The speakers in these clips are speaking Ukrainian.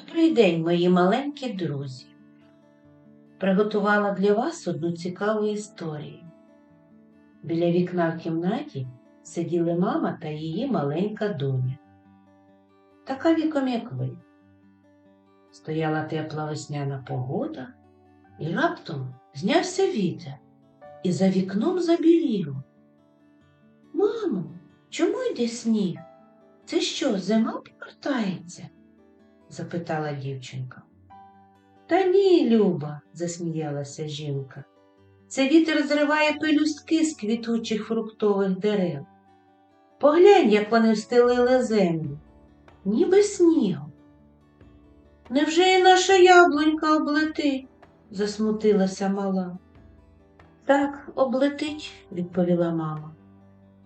Добрий день, мої маленькі друзі. Приготувала для вас одну цікаву історію. Біля вікна в кімнаті сиділи мама та її маленька доня. Така віком, як ви. Стояла тепла весняна погода, і раптом знявся вітер, і за вікном забіліло. Мамо, чому йде сніг? Це що, зима повертається? Запитала дівчинка. Та ні, Люба, засміялася жінка. Це вітер зриває пелюстки з квітучих фруктових дерев. Поглянь, як вони встелили землю, ніби снігом. Невже і наша яблунька облетить? засмутилася мала. Так, облетить, відповіла мама.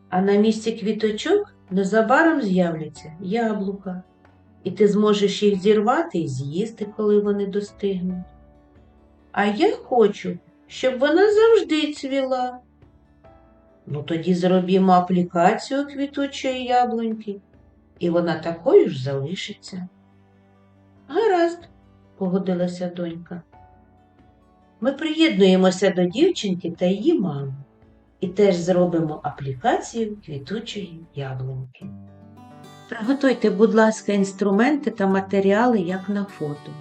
А на місці квіточок незабаром з'являться яблука і ти зможеш їх зірвати і з'їсти, коли вони достигнуть. А я хочу, щоб вона завжди цвіла. Ну тоді зробімо аплікацію квітучої яблуньки, і вона такою ж залишиться. Гаразд, погодилася донька. Ми приєднуємося до дівчинки та її мами і теж зробимо аплікацію квітучої яблуньки. Приготуйте, будь ласка, інструменти та матеріали, як на фото.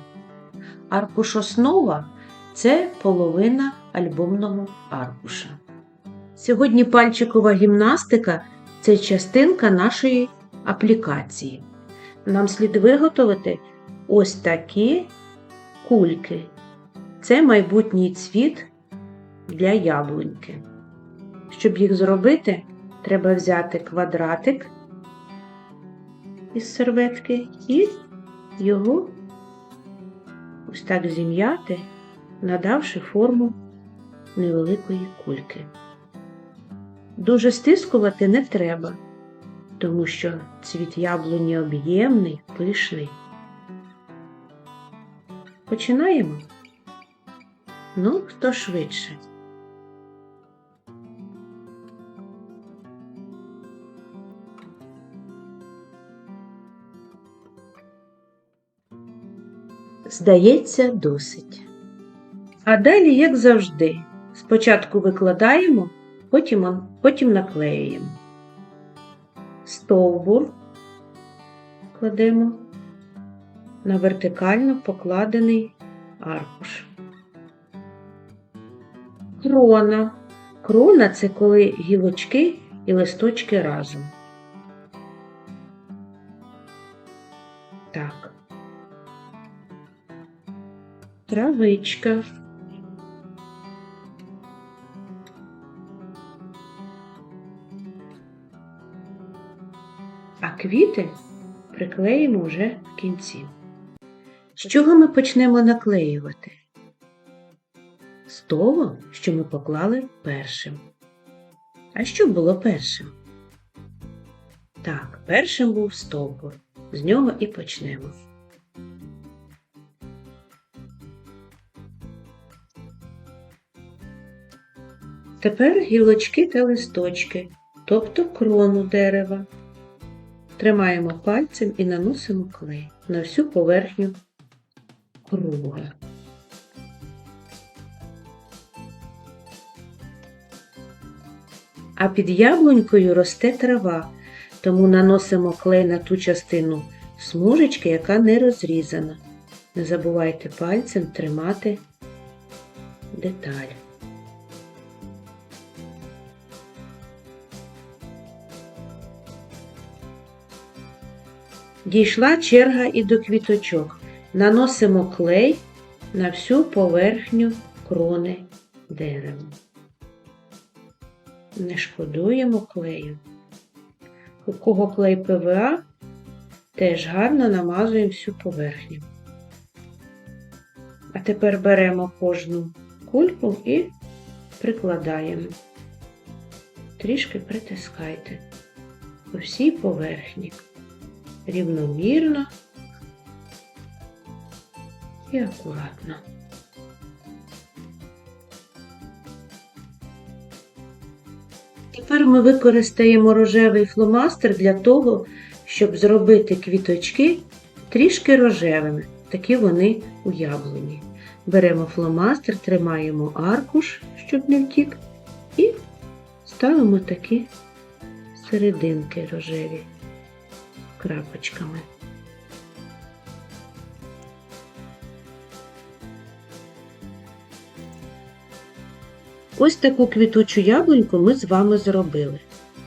Аркуш основа це половина альбомного аркуша. Сьогодні пальчикова гімнастика це частинка нашої аплікації. Нам слід виготовити ось такі кульки. Це майбутній цвіт для яблуньки. Щоб їх зробити, треба взяти квадратик із серветки і його ось так зім'яти, надавши форму невеликої кульки. Дуже стискувати не треба, тому що цвіт яблуні об'ємний, пишний. Починаємо? Ну, хто швидше? Здається, досить. А далі, як завжди, спочатку викладаємо, потім, потім наклеюємо. Стовбур кладемо на вертикально покладений аркуш. Крона. Крона це коли гілочки і листочки разом. Травичка. А квіти приклеїмо вже в кінці. З чого ми почнемо наклеювати? З того, що ми поклали першим. А що було першим? Так, першим був стовбур. З нього і почнемо. Тепер гілочки та листочки, тобто крону дерева. Тримаємо пальцем і наносимо клей на всю поверхню круга. А під яблунькою росте трава, тому наносимо клей на ту частину смужечки, яка не розрізана. Не забувайте пальцем тримати деталь. Дійшла черга і до квіточок. Наносимо клей на всю поверхню крони дерева. Не шкодуємо клею. У кого клей ПВА, теж гарно намазуємо всю поверхню. А тепер беремо кожну кульку і прикладаємо. Трішки притискайте по всій поверхні рівномірно і акуратно. Тепер ми використаємо рожевий фломастер для того, щоб зробити квіточки трішки рожевими. такі вони у яблуні. Беремо фломастер, тримаємо аркуш, щоб не втік, і ставимо такі серединки рожеві крапочками. Ось таку квітучу яблуньку ми з вами зробили.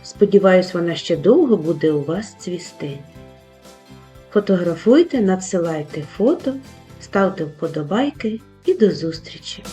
Сподіваюсь, вона ще довго буде у вас цвісти. Фотографуйте, надсилайте фото, ставте вподобайки і до зустрічі!